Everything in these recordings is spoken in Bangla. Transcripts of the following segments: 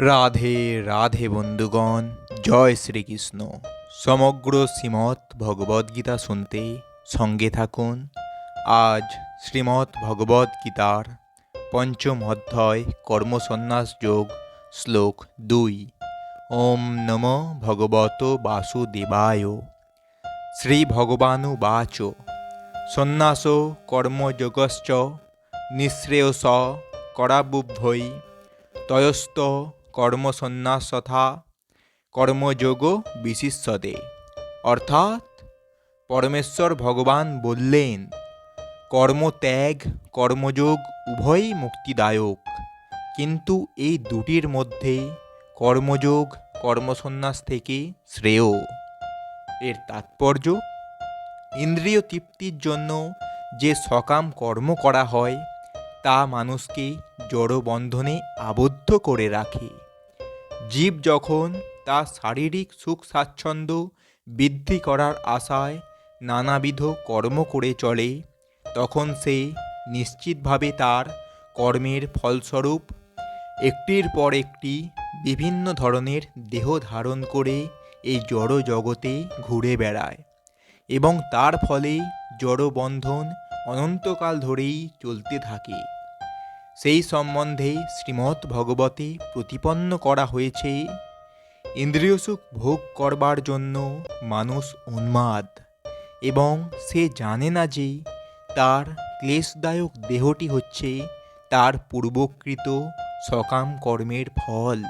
রাধে রাধে বন্ধুগণ, জয় শ্রীকৃষ্ণ। সমগ্র শ্রীমৎ ভগবদ্গীতা শুনতে সঙ্গে থাকুন। আজ শ্রীমৎ ভগবদ্গীতার পঞ্চম অধ্যায়, কর্মসন্ন্যাস যোগ, শ্লোক দুই। ওম নম ভগবত বাসুদেবায়। শ্রী ভগবানুবাচ। সন্ন্যাস কর্মযোগশ্চ, নিঃশ্রেয়স করাবুভ্যৈ তয়স্ত কর্মসন্ন্যাসথা কর্মযোগ বিশিষ্যতে। অর্থাৎ, পরমেশ্বর ভগবান বললেন, কর্মত্যাগ, কর্মযোগ উভয়ই মুক্তিদায়ক। কিন্তু এই দুটির মধ্যে কর্মযোগ, কর্মসন্ন্যাস থেকে শ্রেয়। এর তাৎপর্য, ইন্দ্রিয় তৃপ্তির জন্য যে সকাম কর্ম করা হয়, তা মানুষকে জড়বন্ধনে আবদ্ধ করে রাখে। জীব যখন তার শারীরিক সুখ স্বাচ্ছন্দ্য বৃদ্ধি করার আশায় নানাবিধ কর্ম করে চলে, তখন সে নিশ্চিতভাবে তার কর্মের ফলস্বরূপ একটির পর একটি বিভিন্ন ধরনের দেহ ধারণ করে এই জড় জগতে ঘুরে বেড়ায় এবং তার ফলে জড়বন্ধন অনন্তকাল ধরেই চলতে থাকে। সেই সম্বন্ধে শ্রীমৎ ভগবতে প্রতিপন্ন করা হয়েছে ইন্দ্রিয় সুখ ভোগ করবার জন্য মানুষ উন্মাদ এবং সে জানে না যে তার ক্লেশদায়ক দেহটি হচ্ছে তার পূর্বকৃত সকাম কর্মের ফল।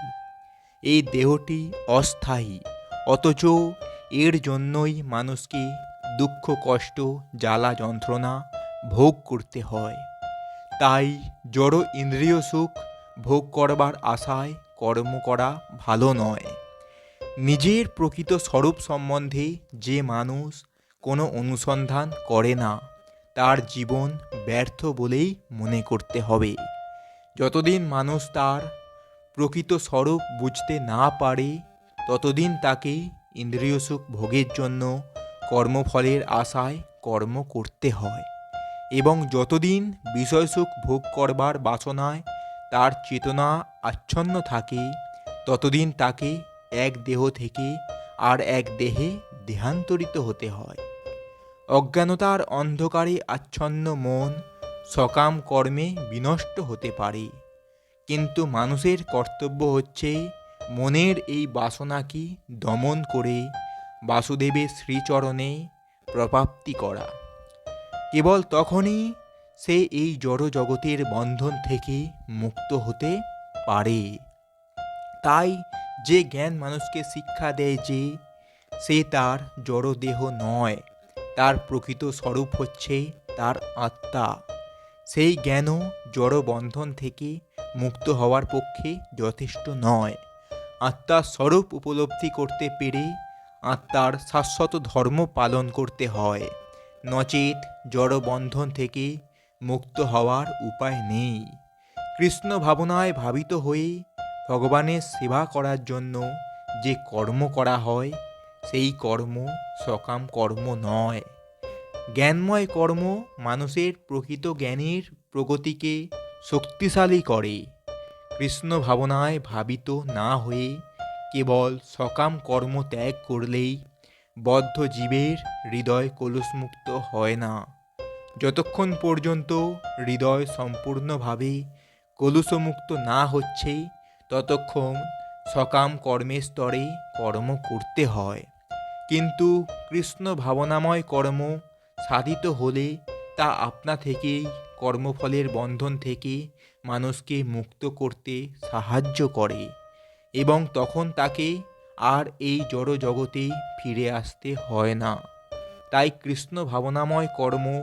এই দেহটি অস্থায়ী, অথচ এর জন্যই মানুষকে দুঃখ, কষ্ট, জ্বালা যন্ত্রণা ভোগ করতে হয়। তাই জড় ইন্দ্রিয় সুখ ভোগ করবার আশায় কর্ম করা ভালো নয়। নিজের প্রকৃত স্বরূপ সম্বন্ধে যে মানুষ কোনো অনুসন্ধান করে না, তার জীবন ব্যর্থ বলেই মনে করতে হবে। যতদিন মানুষ তার প্রকৃত স্বরূপ বুঝতে না পারে, ততদিন তাকে ইন্দ্রিয় সুখ ভোগের জন্য কর্মফলের আশায় কর্ম করতে হয়। এবং যতদিন বিষয়সুখ ভোগ করবার বাসনায় তার চেতনা আচ্ছন্ন থাকে, ততদিন তাকে এক দেহ থেকে আর এক দেহে দেহান্তরিত হতে হয়। অজ্ঞানতার অন্ধকারে আচ্ছন্ন মন সকাম কর্মে বিনষ্ট হতে পারে। কিন্তু মানুষের কর্তব্য হচ্ছে মনের এই বাসনাকে দমন করে বাসুদেবের শ্রীচরণে প্রপ্রাপ্তি করা। কেবল তখনই সে এই জড় জগতের বন্ধন থেকে মুক্ত হতে পারে। তাই যে জ্ঞান মানুষকে শিক্ষা দেয় যে সে তার জড় দেহ নয়, তার প্রকৃত স্বরূপ হচ্ছে তার আত্মা, সেই জ্ঞানও জড় বন্ধন থেকে মুক্ত হওয়ার পক্ষে যথেষ্ট নয়। আত্মার স্বরূপ উপলব্ধি করতে পেরে আত্মার শাশ্বত ধর্ম পালন করতে হয়। নচেত জড়বন্ধন থেকে মুক্ত হওয়ার উপায় নেই। কৃষ্ণ ভাবনায় ভাবিত হয়ে ভগবানের সেবা করার জন্য যে কর্ম করা হয়, সেই কর্ম সকাম কর্ম নয়। জ্ঞানময় কর্ম মানুষের প্রকৃত জ্ঞানের প্রগতিকে শক্তিশালী করে। কৃষ্ণ ভাবনায় ভাবিত না হয়ে কেবল সকাম কর্ম ত্যাগ করলেই বদ্ধ জীবের হৃদয় কলুষমুক্ত হয় না। যতক্ষণ পর্যন্ত হৃদয় সম্পূর্ণভাবে কলুষমুক্ত না হচ্ছে, ততক্ষণ সকাম কর্মের স্তরে কর্ম করতে হয়। কিন্তু কৃষ্ণ ভাবনাময় কর্ম সাধিত হলে তা আপনা থেকেই কর্মফলের বন্ধন থেকে মানুষকে মুক্ত করতে সাহায্য করে এবং তখন তাকে আর এই জড় জগতে ফিরে আসতে হয় না। তাই কৃষ্ণ ভাবনাময় কর্ম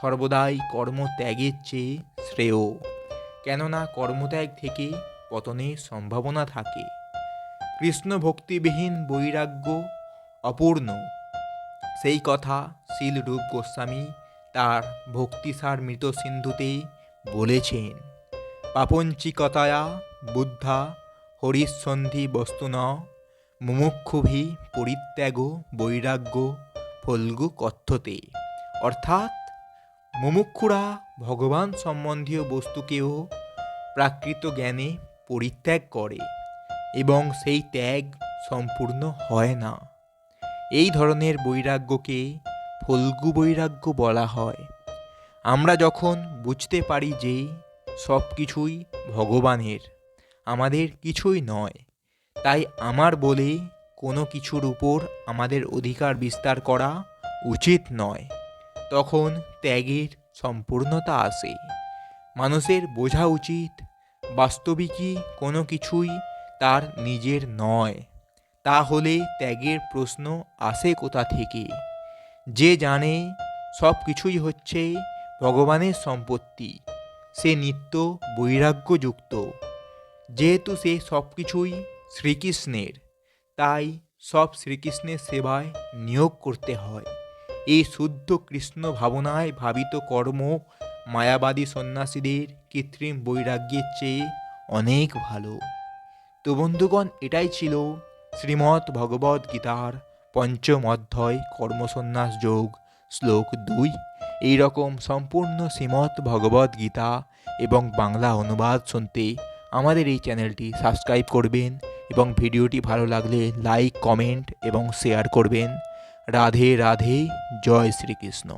সর্বদাই কর্মত্যাগের চেয়ে শ্রেয়। কেননা কর্মত্যাগ থেকে পতনের সম্ভাবনা থাকে। কৃষ্ণ ভক্তিবিহীন বৈরাগ্য অপূর্ণ। সেই কথা শিল রূপ গোস্বামী তার ভক্তিসার মৃত সিন্ধুতে বলেছেন। পাপঞ্চিকতায়া বুদ্ধা হরিসন্ধি বস্তুন মুমুক্ষুভি পরিত্যাগ বৈরাগ্য ফল্গু কথ্যতে। অর্থাৎ, মুমুক্ষুরা ভগবান সম্বন্ধীয় বস্তুকেও প্রাকৃত জ্ঞানে পরিত্যাগ করে এবং সেই ত্যাগ সম্পূর্ণ হয় না। এই ধরনের বৈরাগ্যকে ফল্গু বৈরাগ্য বলা হয়। আমরা যখন বুঝতে পারি যে সব কিছুই ভগবানের, আমাদের কিছুই নয় তাই আমার বলে, কোনো কিছুর উপর আমাদের অধিকার বিস্তার করা উচিত নয়। তখন ত্যাগের সম্পূর্ণতা আসে। মানুষের বোঝা উচিত, বাস্তবিকই কোনো কিছুই তার নিজের নয়। তাহলে ত্যাগের প্রশ্ন আসে কোথা থেকে? যে জানে, সব কিছুই হচ্ছে ভগবানের সম্পত্তি। সে নিত্য বৈরাগ্যযুক্ত। যেহেতু সে সব কিছুই শ্রীকৃষ্ণের। তাই সব শ্রীকৃষ্ণের সেবায় নিয়োগ করতে হয়। এই শুদ্ধ কৃষ্ণ ভাবনায় ভাবিত কর্ম মায়াবাদী সন্ন্যাসীদের কৃত্রিম বৈরাগ্যের চেয়ে অনেক ভালো। তো বন্ধুগণ, এটাই ছিল শ্রীমৎ ভগবদ গীতার পঞ্চম অধ্যায় কর্মসন্ন্যাস যোগ, শ্লোক দুই। এই রকম সম্পূর্ণ শ্রীমৎ ভগবদ গীতা এবং বাংলা অনুবাদ শুনতে আমাদের এই চ্যানেলটি সাবস্ক্রাইব করবেন। এবং ভিডিওটি ভালো লাগলে লাইক কমেন্ট এবং শেয়ার করবেন। রাধে রাধে জয় শ্রীকৃষ্ণ।